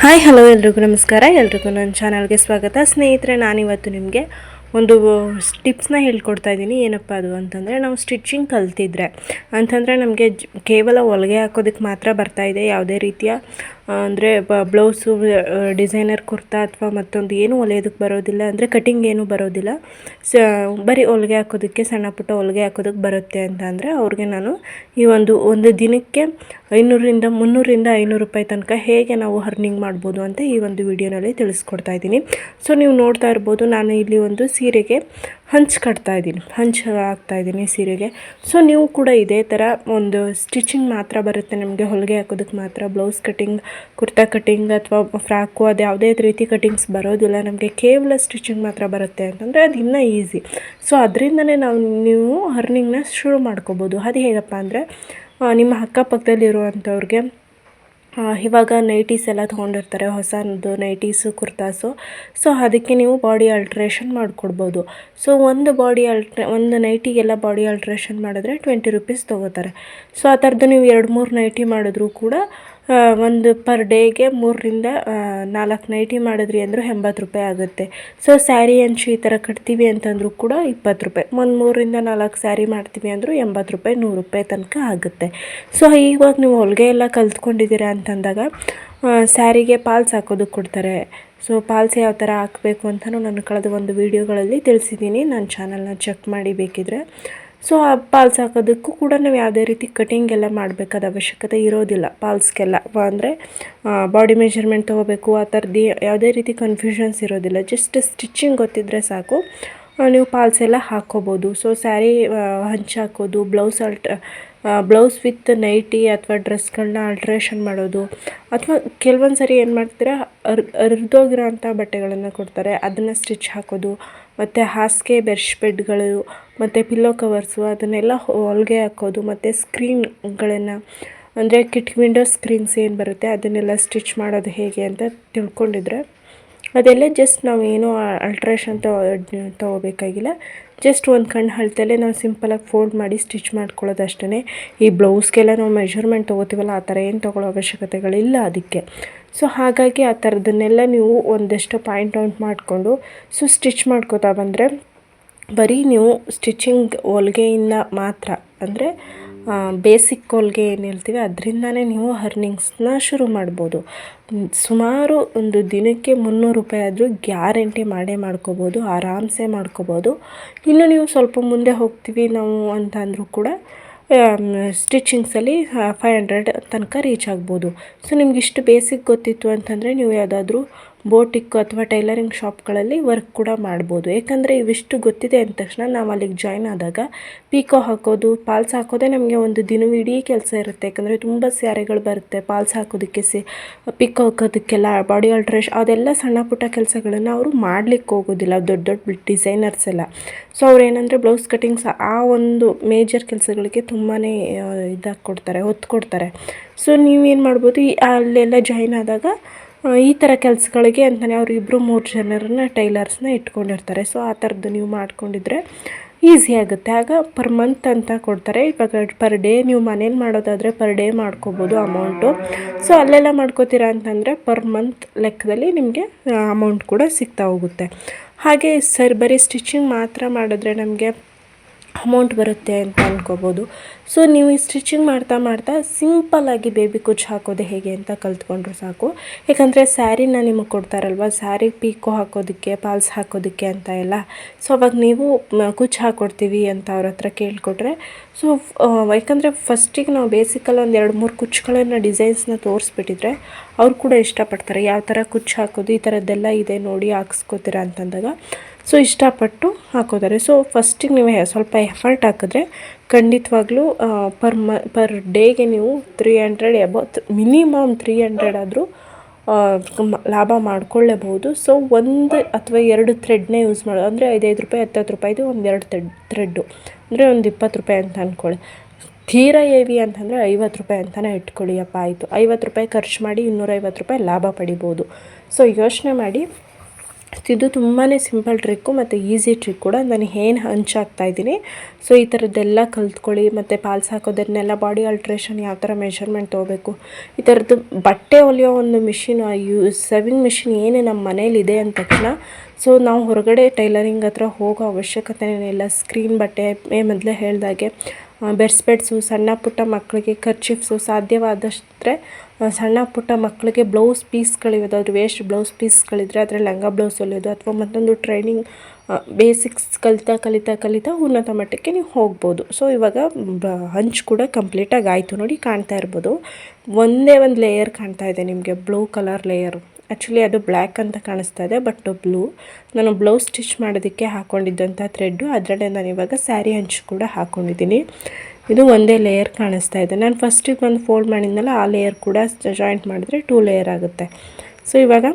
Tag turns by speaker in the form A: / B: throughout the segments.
A: Hi hello ಎಲ್ರಿಗೂ ನಮಸ್ಕಾರ. ಎಲ್ರಿಗೂ ನನ್ನ ಚಾನಲ್ಗೆ ಸ್ವಾಗತ. ಸ್ನೇಹಿತರೆ, ನಾನಿವತ್ತು ನಿಮಗೆ ಒಂದು ಟಿಪ್ಸ್ನ ಹೇಳ್ಕೊಡ್ತಾ ಇದ್ದೀನಿ. ಏನಪ್ಪ ಅದು ಅಂತಂದರೆ, ನಾವು ಸ್ಟಿಚಿಂಗ್ ಕಲ್ತಿದ್ರೆ. ಅಂತಂದರೆ ನಮಗೆ ಕೇವಲ ಹೊಲಿಗೆ ಹಾಕೋದಕ್ಕೆ ಮಾತ್ರ ಬರ್ತಾ ಇದೆ. ಯಾವುದೇ ರೀತಿಯ ಅಂದರೆ ಬ್ಲೌಸು ಡಿಸೈನರ್ ಕುರ್ತಾ ಅಥವಾ ಮತ್ತೊಂದು ಏನು ಹೊಲಿಯೋದಕ್ಕೆ ಬರೋದಿಲ್ಲ, ಅಂದರೆ ಕಟಿಂಗ್ ಏನು ಬರೋದಿಲ್ಲ. ಸ, ಬರೀ ಹೊಲಿಗೆ ಹಾಕೋದಕ್ಕೆ, ಸಣ್ಣ ಪುಟ್ಟ ಹೊಲಿಗೆ ಹಾಕೋದಕ್ಕೆ ಬರುತ್ತೆ ಅಂತ ಅಂದರೆ ಅವ್ರಿಗೆ ನಾನು ಈ ಒಂದು ಒಂದು ದಿನಕ್ಕೆ ಐನೂರರಿಂದ ಮುನ್ನೂರಿಂದ ಐನೂರು ರೂಪಾಯಿ ತನಕ ಹೇಗೆ ನಾವು ಅರ್ನಿಂಗ್ ಮಾಡ್ಬೋದು ಅಂತ ಈ ಒಂದು ವಿಡಿಯೋನಲ್ಲಿ ತಿಳಿಸ್ಕೊಡ್ತಾ ಇದ್ದೀನಿ. ಸೊ ನೀವು ನೋಡ್ತಾ ಇರ್ಬೋದು, ನಾನು ಇಲ್ಲಿ ಒಂದು ಸೀರೆಗೆ ಹಂಚು ಕಟ್ತಾ ಇದ್ದೀನಿ, ಹಂಚು ಹಾಕ್ತಾ ಇದ್ದೀನಿ ಸೀರೆಗೆ. ಸೊ ನೀವು ಕೂಡ ಇದೇ ಥರ ಒಂದು ಸ್ಟಿಚಿಂಗ್ ಮಾತ್ರ ಬರುತ್ತೆ ನಮಗೆ, ಹೊಲಿಗೆ ಹಾಕೋದಕ್ಕೆ ಮಾತ್ರ ಬ್ಲೌಸ್ ಕಟಿಂಗ್ ಕುರ್ತಾ ಕಟಿಂಗ್ ಅಥವಾ ಫ್ರಾಕು, ಅದು ಯಾವುದೇ ರೀತಿ ಕಟಿಂಗ್ಸ್ ಬರೋದಿಲ್ಲ. ನಮಗೆ ಕೇವಲ ಸ್ಟಿಚಿಂಗ್ ಮಾತ್ರ ಬರುತ್ತೆ ಅಂತಂದರೆ ಅದು ಇನ್ನೂ ಈಸಿ ಸೊ ಅದರಿಂದನೇ ನಾವು ನೀವು ಅರ್ನಿಂಗ್ನ ಶುರು ಮಾಡ್ಕೋಬೋದು. ಅದು ಹೇಗಪ್ಪ ಅಂದರೆ ನಿಮ್ಮ ಅಕ್ಕಪಕ್ಕದಲ್ಲಿರುವಂಥವ್ರಿಗೆ ಇವಾಗ ನೈಟೀಸ್ ಎಲ್ಲ ತೊಗೊಂಡಿರ್ತಾರೆ, ಹೊಸದು ನೈಟೀಸು ಕುರ್ತಾಸು. ಸೊ ಅದಕ್ಕೆ ನೀವು ಬಾಡಿ ಅಲ್ಟ್ರೇಷನ್ ಮಾಡಿಕೊಡ್ಬೋದು. ಸೊ ಒಂದು ಬಾಡಿ ಅಲ್ಟ್ರೆ ಒಂದು ನೈಟಿಗೆಲ್ಲ ಬಾಡಿ ಅಲ್ಟ್ರೇಷನ್ ಮಾಡಿದ್ರೆ ಟ್ವೆಂಟಿ ರುಪೀಸ್ ತೊಗೋತಾರೆ. ಸೊ ಆ ಥರದ್ದು ನೀವು ಎರಡು ಮೂರು ನೈಟಿ ಮಾಡಿದ್ರೂ ಕೂಡ ಒಂದು ಪರ್ ಡೇಗೆ ಮೂರರಿಂದ ನಾಲ್ಕು ನೈಟಿ ಮಾಡಿದ್ರಿ ಅಂದರೂ ಎಂಬತ್ತು ರೂಪಾಯಿ ಆಗುತ್ತೆ. ಸೊ ಸ್ಯಾರಿ ಅಂಚು ಈ ಥರ ಕಟ್ತೀವಿ ಅಂತಂದರೂ ಕೂಡ ಇಪ್ಪತ್ತು ರೂಪಾಯಿ. ಒಂದು ಮೂರರಿಂದ ನಾಲ್ಕು ಸ್ಯಾರಿ ಮಾಡ್ತೀವಿ ಅಂದರೂ ಎಂಬತ್ತು ರೂಪಾಯಿ, ನೂರು ರೂಪಾಯಿ ತನಕ ಆಗುತ್ತೆ. ಸೊ ಇವಾಗ ನೀವು ಹೊಲಿಗೆ ಎಲ್ಲ ಕಲ್ತ್ಕೊಂಡಿದ್ದೀರಾ ಅಂತಂದಾಗ ಸ್ಯಾರಿಗೆ ಪಾಲ್ಸ್ ಹಾಕೋದಕ್ಕೆ ಕೊಡ್ತಾರೆ. ಸೊ ಪಾಲ್ಸ್ ಯಾವ ಥರ ಹಾಕಬೇಕು ಅಂತಲೂ ನಾನು ಕಳೆದ ಒಂದು ವೀಡಿಯೋಗಳಲ್ಲಿ ತಿಳಿಸಿದ್ದೀನಿ. ನನ್ನ ಚಾನಲ್ನ ಚೆಕ್ ಮಾಡಿ ಬೇಕಿದ್ರೆ. ಸೊ ಆ ಪಾಲ್ಸ್ ಹಾಕೋದಕ್ಕೂ ಕೂಡ ನಾವು ಯಾವುದೇ ರೀತಿ ಕಟಿಂಗ್ ಎಲ್ಲ ಮಾಡಬೇಕಾದ ಅವಶ್ಯಕತೆ ಇರೋದಿಲ್ಲ. ಪಾಲ್ಸ್ಗೆಲ್ಲ ಅಂದರೆ ಬಾಡಿ ಮೆಜರ್ಮೆಂಟ್ ತೊಗೋಬೇಕು, ಆ ಥರದ್ದು ಯಾವುದೇ ರೀತಿ ಕನ್ಫ್ಯೂಷನ್ಸ್ ಇರೋದಿಲ್ಲ. ಜಸ್ಟ್ ಸ್ಟಿಚಿಂಗ್ ಗೊತ್ತಿದ್ದರೆ ಸಾಕು. ನೀವು ಪಾಲ್ಸ್ ಎಲ್ಲ ಹಾಕ್ಕೋಬೋದು ಸೊ ಸ್ಯಾರಿ ಹಾಕೋದು blouse alt blouse with nighty ಅಥವಾ ಡ್ರೆಸ್ಗಳನ್ನ ಆಲ್ಟ್ರೇಷನ್ ಮಾಡೋದು, ಅಥವಾ ಕೆಲವೊಂದು ಸರಿ ಏನು ಮಾಡ್ತೀರಾ, ಅರ್, ಅರ್ಧೋಗಿರೋ ಅಂಥ ಬಟ್ಟೆಗಳನ್ನು ಕೊಡ್ತಾರೆ. ಅದನ್ನು ಸ್ಟಿಚ್ ಹಾಕೋದು. ಮತ್ತು ಹಾಸಿಗೆ ಬೆರ್ಶ್ ಬೆಡ್ಗಳು, ಮತ್ತು ಪಿಲ್ಲೋ ಕವರ್ಸು ಅದನ್ನೆಲ್ಲ ಹೊಲಿಗೆ ಹಾಕೋದು, ಮತ್ತು ಸ್ಕ್ರೀನ್ಗಳನ್ನು ಅಂದರೆ ಕಿಟ್ ವಿಂಡೋ ಸ್ಕ್ರೀನ್ಸ್ ಏನು ಬರುತ್ತೆ ಅದನ್ನೆಲ್ಲ ಸ್ಟಿಚ್ ಮಾಡೋದು ಹೇಗೆ ಅಂತ ತಿಳ್ಕೊಂಡಿದ್ರೆ, ಅದೆಲ್ಲ ಜಸ್ಟ್ ನಾವು ಏನೂ ಅಲ್ಟ್ರೇಷನ್ ತಗೋಬೇಕಾಗಿಲ್ಲ. ಜಸ್ಟ್ ಒಂದು ಕಣ್ಣು ಅಳ್ತಲ್ಲೇ ನಾವು ಸಿಂಪಲಾಗಿ ಫೋಲ್ಡ್ ಮಾಡಿ ಸ್ಟಿಚ್ ಮಾಡ್ಕೊಳ್ಳೋದು ಅಷ್ಟೇ ಈ ಬ್ಲೌಸ್ಗೆಲ್ಲ ನಾವು ಮೆಜರ್ಮೆಂಟ್ ತೊಗೋತೀವಲ್ಲ, ಆ ಥರ ಏನು ತೊಗೊಳ್ಳೋ ಅವಶ್ಯಕತೆಗಳಿಲ್ಲ ಅದಕ್ಕೆ. ಸೊ ಹಾಗಾಗಿ ಆ ಥರದನ್ನೆಲ್ಲ ನೀವು ಒಂದಷ್ಟು ಪಾಯಿಂಟ್ ಔಟ್ ಮಾಡಿಕೊಂಡು ಸೊ ಸ್ಟಿಚ್ ಮಾಡ್ಕೋತಾ ಬಂದರೆ, ಬರೀ ನೀವು ಸ್ಟಿಚಿಂಗ್ ಹೊಲಿಗೆಯಿಂದ ಮಾತ್ರ, ಅಂದರೆ ಬೇಸಿಕ್ ಹೊಲಿಗೆ ಏನು ಹೇಳ್ತೀವಿ, ಅದರಿಂದನೇ ನೀವು ಅರ್ನಿಂಗ್ಸ್ನ ಶುರು ಮಾಡ್ಬೋದು. ಸುಮಾರು ಒಂದು ದಿನಕ್ಕೆ ಮುನ್ನೂರು ರೂಪಾಯಿ ಆದರೂ ಗ್ಯಾರಂಟಿ ಮಾಡೇ ಮಾಡ್ಕೋಬೋದು, ಆರಾಮ್ಸೆ ಮಾಡ್ಕೋಬೋದು. ಇನ್ನು ನೀವು ಸ್ವಲ್ಪ ಮುಂದೆ ಹೋಗ್ತೀವಿ ನಾವು ಅಂತ ಕೂಡ ಸ್ಟಿಚಿಂಗ್ಸಲ್ಲಿ ಫೈವ್ ಹಂಡ್ರೆಡ್ ತನಕ ರೀಚ್ ಆಗ್ಬೋದು. ಸೊ ನಿಮ್ಗೆ ಇಷ್ಟು ಬೇಸಿಕ್ ಗೊತ್ತಿತ್ತು ಅಂತಂದರೆ ನೀವು ಯಾವುದಾದ್ರೂ ಬೋಟಿಕ್ ಅಥವಾ ಟೈಲರಿಂಗ್ ಶಾಪ್ಗಳಲ್ಲಿ ವರ್ಕ್ ಕೂಡ ಮಾಡ್ಬೋದು. ಯಾಕಂದರೆ ಇವಿಷ್ಟು ಗೊತ್ತಿದೆ ಅಂದ ತಕ್ಷಣ ನಾವು ಅಲ್ಲಿಗೆ ಜಾಯ್ನ್ ಆದಾಗ ಪೀಕೋ ಹಾಕೋದು, ಪಾಲ್ಸ್ ಹಾಕೋದೇ ನಮಗೆ ಒಂದು ದಿನವಿಡೀ ಕೆಲಸ ಇರುತ್ತೆ. ಯಾಕಂದರೆ ತುಂಬ ಸ್ಯಾರಿಗಳು ಬರುತ್ತೆ, ಪಾಲ್ಸ್ ಹಾಕೋದಕ್ಕೆ ಸಿ, ಪಿಕೋ ಹಾಕೋದಕ್ಕೆಲ್ಲ, ಬಾಡಿ ಆಲ್ಟ್ರೇಷನ್ ಅದೆಲ್ಲ ಸಣ್ಣ ಪುಟ್ಟ ಕೆಲಸಗಳನ್ನು ಅವರು ಮಾಡಲಿಕ್ಕೆ ಹೋಗೋದಿಲ್ಲ, ದೊಡ್ಡ ದೊಡ್ಡ ಡಿಸೈನರ್ಸ್ ಎಲ್ಲ. ಸೊ ಅವ್ರು ಏನಂದರೆ ಬ್ಲೌಸ್ ಕಟಿಂಗ್ಸ್ ಆ ಒಂದು ಮೇಜರ್ ಕೆಲಸಗಳಿಗೆ ತುಂಬಾ ಇದಾಗಿ ಕೊಡ್ತಾರೆ ಹೊತ್ತು ಕೊಡ್ತಾರೆ. ಸೊ ನೀವೇನು ಮಾಡ್ಬೋದು ಅಲ್ಲೆಲ್ಲ ಜಾಯ್ನ್ ಆದಾಗ ಈ ಥರ ಕೆಲಸಗಳಿಗೆ ಅಂತಲೇ ಅವರು ಇಬ್ಬರು ಮೂರು ಜನರನ್ನ ಟೈಲರ್ಸ್ನ ಇಟ್ಕೊಂಡಿರ್ತಾರೆ. ಸೊ ಆ ಥರದ್ದು ನೀವು ಮಾಡ್ಕೊಂಡಿದ್ರೆ ಈಸಿ ಆಗುತ್ತೆ. ಆಗ ಪರ್ ಮಂತ್ ಅಂತ ಕೊಡ್ತಾರೆ. ಇವಾಗ ಪರ್ ಡೇ ನೀವು ಮನೇಲಿ ಮಾಡೋದಾದರೆ ಪರ್ ಡೇ ಮಾಡ್ಕೋಬೋದು ಅಮೌಂಟು ಸೊ ಅಲ್ಲೆಲ್ಲ ಮಾಡ್ಕೋತೀರಾ ಅಂತಂದರೆ ಪರ್ ಮಂತ್ ಲೆಕ್ಕದಲ್ಲಿ ನಿಮಗೆ ಅಮೌಂಟ್ ಕೂಡ ಸಿಗ್ತಾ ಹೋಗುತ್ತೆ. ಹಾಗೆ ಸರ್, ಬರೀ ಸ್ಟಿಚಿಂಗ್ ಮಾತ್ರ ಮಾಡಿದ್ರೆ ನಮಗೆ ಅಮೌಂಟ್ ಬರುತ್ತೆ ಅಂತ ಅಂದ್ಕೋಬೋದು ಸೊ ನೀವು ಈ ಸ್ಟಿಚಿಂಗ್ ಮಾಡ್ತಾ ಮಾಡ್ತಾ ಸಿಂಪಲ್ಲಾಗಿ ಬೇಬಿ ಕುಚ್ಚು ಹಾಕೋದು ಹೇಗೆ ಅಂತ ಕಲ್ತ್ಕೊಂಡ್ರೆ ಸಾಕು. ಯಾಕಂದರೆ ಸ್ಯಾರಿನ ನಿಮಗೆ ಕೊಡ್ತಾರಲ್ವ? ಸ್ಯಾರಿ ಪೀಕೋ ಹಾಕೋದಕ್ಕೆ, ಪಾಲ್ಸ್ ಹಾಕೋದಕ್ಕೆ ಅಂತ ಎಲ್ಲ. ಸೊ ಅವಾಗ ನೀವು ಕುಚ್ ಹಾಕ್ಕೊಡ್ತೀವಿ ಅಂತ ಅವ್ರ ಹತ್ರ ಕೇಳಿಕೊಟ್ರೆ. ಸೊ ಯಾಕಂದರೆ ಫಸ್ಟಿಗೆ ನಾವು ಬೇಸಿಕಲ್ಲಿ ಒಂದು ಎರಡು ಮೂರು ಕುಚ್ಚುಗಳನ್ನು ಡಿಸೈನ್ಸ್ನ ತೋರಿಸ್ಬಿಟ್ಟಿದ್ರೆ ಅವ್ರು ಕೂಡ ಇಷ್ಟಪಡ್ತಾರೆ. ಯಾವ ಥರ ಕುಚ್ ಹಾಕೋದು, ಈ ಥರದ್ದೆಲ್ಲ ಇದೆ ನೋಡಿ ಹಾಕ್ಸ್ಕೋತೀರ ಅಂತಂದಾಗ. ಸೊ ಇಷ್ಟಪಟ್ಟು ಹಾಕೋತಾರೆ. ಸೊ ಫಸ್ಟಿಗೆ ನೀವು ಸ್ವಲ್ಪ ಎಫರ್ಟ್ ಹಾಕಿದ್ರೆ ಖಂಡಿತವಾಗ್ಲೂ ಪರ್ ಮ ಪರ್ ಡೇಗೆ ನೀವು three hundred about minimum three hundred ಆದರೂ ಲಾಭ ಮಾಡ್ಕೊಳ್ಳೇಬಹುದು. ಸೊ ಒಂದು ಅಥವಾ ಎರಡು ಥ್ರೆಡ್ನೇ ಯೂಸ್ ಮಾಡೋದು ಅಂದರೆ ಐದೈದು ರೂಪಾಯಿ, ಹತ್ತತ್ತು ರೂಪಾಯಿದು ಎರಡು ಥ್ರೆಡ್ ಥ್ರೆಡ್ಡು ಅಂದರೆ ಒಂದು ಇಪ್ಪತ್ತು ರೂಪಾಯಿ ಅಂತ ಅಂದ್ಕೊಳ್ಳಿ ತೀರ ಹೇವಿ ಅಂತಂದರೆ ಐವತ್ತು ರೂಪಾಯಿ ಅಂತಲೇ ಇಟ್ಕೊಳ್ಳಿ. ಅಪ್ಪ ಆಯಿತು. ಐವತ್ತು ರೂಪಾಯಿ ಖರ್ಚು ಮಾಡಿ ಇನ್ನೂರೈವತ್ತು ರೂಪಾಯಿ ಲಾಭ ಪಡಿಬೋದು ಸೊ ಯೋಚನೆ ಮಾಡಿ ಇದು ತುಂಬಾ ಸಿಂಪಲ್ ಟ್ರಿಕ್ಕು ಮತ್ತು ಈಸಿ ಟ್ರಿಕ್ ಕೂಡ. ನಾನು ಏನು ಹಂಚಾಗ್ತಾ ಇದ್ದೀನಿ. ಸೊ ಈ ಥರದ್ದೆಲ್ಲ ಕಲ್ತ್ಕೊಳ್ಳಿ. ಮತ್ತು ಪಾಲ್ಸ್ ಹಾಕೋದನ್ನೆಲ್ಲ ಬಾಡಿ ಅಲ್ಟ್ರೇಷನ್ ಯಾವ ಥರ ಮೆಷರ್ಮೆಂಟ್ ತೊಗೋಬೇಕು? ಈ ಥರದ್ದು ಬಟ್ಟೆ ಹೊಲಿಯೋ ಒಂದು ಮಿಷಿನ್ ಯೂ ಸವಿಂಗ್ ಮಿಷಿನ್ ಏನೇ ನಮ್ಮ ಮನೇಲಿ ಇದೆ ಅಂದ ತಕ್ಷಣ ಸೊ ನಾವು ಹೊರಗಡೆ ಟೈಲರಿಂಗ್ ಹತ್ರ ಹೋಗೋ ಅವಶ್ಯಕತೆನೇ ಇಲ್ಲ. ಸ್ಕ್ರೀನ್ ಬಟ್ಟೆ ಮೊದಲೇ ಹೇಳ್ದಾಗೆ ಬೆರ್ಸ್ಪೆಟ್ಸು ಸಣ್ಣ ಪುಟ್ಟ ಮಕ್ಕಳಿಗೆ ಖರ್ಚಿಫ್ಸು ಸಾಧ್ಯವಾದಷ್ಟೇ ಸಣ್ಣ ಪುಟ್ಟ ಮಕ್ಕಳಿಗೆ ಬ್ಲೌಸ್ ಪೀಸ್ಗಳಿರೋದಾದ್ರು ವೇಸ್ಟ್ ಬ್ಲೌಸ್ ಪೀಸ್ಗಳಿದ್ರೆ ಅದರಲ್ಲಿ ಲಂಗ ಬ್ಲೌಸ್ ಹೊಲಿಯೋದು ಅಥವಾ ಮತ್ತೊಂದು ಟ್ರೈನಿಂಗ್ ಬೇಸಿಕ್ಸ್ ಕಲಿತಾ ಕಲಿತಾ ಕಲಿತಾ ಉನ್ನತ ಮಟ್ಟಕ್ಕೆ ನೀವು ಹೋಗ್ಬೋದು. ಸೊ, ಇವಾಗ ಹಂಚು ಕೂಡ ಕಂಪ್ಲೀಟಾಗಿ ಆಯಿತು. ನೋಡಿ ಕಾಣ್ತಾ ಇರ್ಬೋದು. ಒಂದೇ ಒಂದು ಲೇಯರ್ ಕಾಣ್ತಾ ಇದೆ ನಿಮಗೆ, ಬ್ಲೂ ಕಲರ್ ಲೇಯರು ಆ್ಯಕ್ಚುಲಿ ಅದು ಬ್ಲ್ಯಾಕ್ ಅಂತ ಕಾಣಿಸ್ತಾ ಇದೆ ಬಟ್ ಬ್ಲೂ ನಾನು ಬ್ಲೌಸ್ ಸ್ಟಿಚ್ ಮಾಡೋದಕ್ಕೆ ಹಾಕ್ಕೊಂಡಿದ್ದಂಥ ಥ್ರೆಡ್ಡು ಅದರಲ್ಲೇ ನಾನು ಇವಾಗ ಸ್ಯಾರಿ ಹಂಚು ಕೂಡ ಹಾಕ್ಕೊಂಡಿದ್ದೀನಿ ಇದು ಒಂದೇ ಲೇಯರ್ ಕಾಣಿಸ್ತಾ ಇದೆ. ನಾನು ಫಸ್ಟಿಗೆ ಒಂದು ಫೋಲ್ಡ್ ಮಾಡಿದ್ನಲ್ಲ, ಆ ಲೇಯರ್ ಕೂಡ ಜಾಯಿಂಟ್ ಮಾಡಿದ್ರೆ ಟೂ ಲೇಯರ್ ಆಗುತ್ತೆ. ಸೊ ಇವಾಗ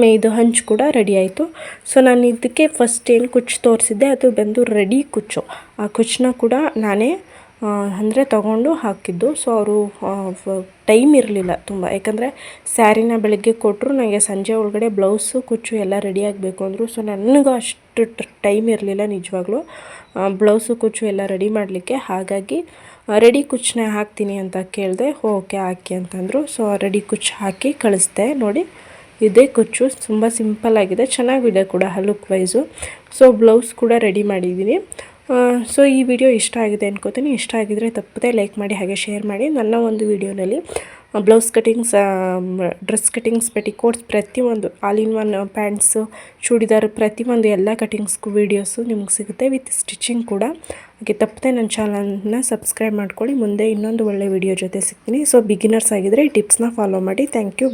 A: ಮೇ ಇದು ಹಂಚು ಕೂಡ ರೆಡಿ ಆಯಿತು. ಸೊ ನಾನು ಇದಕ್ಕೆ ಫಸ್ಟ್ ಏನು ಕುಚ್ಚು ತೋರಿಸಿದ್ದೆ, ಅದು ಬಂದು ರೆಡಿ ಕುಚ್ಚು. ಆ ಕುಚ್ಚನ್ನ ಕೂಡ ನಾನೇ ಅಂದರೆ ತಗೊಂಡು ಹಾಕಿದ್ದು. ಸೊ ಅವರು ಟೈಮ್ ಇರಲಿಲ್ಲ ತುಂಬ. ಯಾಕಂದರೆ ಸ್ಯಾರಿನ ಬೆಳಗ್ಗೆ ಕೊಟ್ಟರು ನನಗೆ ಸಂಜೆ ಒಳಗಡೆ ಬ್ಲೌಸು ಕುಚ್ಚು ಎಲ್ಲ ರೆಡಿ ಆಗಬೇಕು ಅಂದರು. ಸೊ ನನಗೂ ಅಷ್ಟು ಟೈಮ್ ಇರಲಿಲ್ಲ ನಿಜವಾಗ್ಲೂ. ಬ್ಲೌಸು ಕುಚ್ಚು ಎಲ್ಲ ರೆಡಿ ಮಾಡಲಿಕ್ಕೆ. ಹಾಗಾಗಿ ರೆಡಿ ಕುಚ್ಚನ್ನ ಹಾಕ್ತೀನಿ ಅಂತ ಕೇಳಿದೆ ಓಕೆ, ಹಾಕಿ ಅಂತಂದರು. ಸೊ ರೆಡಿ ಕುಚ್ಚು ಹಾಕಿ ಕಳಿಸ್ದೆ. ನೋಡಿ, ಇದೇ ಕುಚ್ಚು. ತುಂಬ ಸಿಂಪಲ್ ಆಗಿದೆ. ಚೆನ್ನಾಗಿದೆ ಕೂಡ ಲುಕ್ ವೈಸು ಸೊ ಬ್ಲೌಸ್ ಕೂಡ ರೆಡಿ ಮಾಡಿದ್ದೀನಿ. ಸೊ ಈ ವಿಡಿಯೋ ಇಷ್ಟ ಆಗಿದೆ ಅನ್ಕೋತೀನಿ. ಇಷ್ಟ ಆಗಿದ್ದರೆ ತಪ್ಪದೆ ಲೈಕ್ ಮಾಡಿ ಹಾಗೆ ಶೇರ್ ಮಾಡಿ. ನನ್ನ ಒಂದು ವಿಡಿಯೋನಲ್ಲಿ blouse cuttings dress cuttings petticoats ಪ್ರತಿಯೊಂದು all in one pants churidar ಪ್ರತಿಯೊಂದು ಎಲ್ಲ ಕಟಿಂಗ್ಸ್ಗೂ ವೀಡಿಯೋಸು ನಿಮ್ಗೆ ಸಿಗುತ್ತೆ. ವಿತ್ ಸ್ಟಿಚಿಂಗ್ ಕೂಡ. ಹಾಗೆ ತಪ್ಪದೆ ನನ್ನ ಚಾನಲ್ನ ಸಬ್ಸ್ಕ್ರೈಬ್ ಮಾಡ್ಕೊಳ್ಳಿ. ಮುಂದೆ ಇನ್ನೊಂದು ಒಳ್ಳೆ ವಿಡಿಯೋ ಜೊತೆ ಸಿಗ್ತೀನಿ. ಸೊ ಬಿಗಿನರ್ಸ್ ಆಗಿದ್ದರೆ ಈ ಟಿಪ್ಸ್ನ ಫಾಲೋ ಮಾಡಿ. Thank you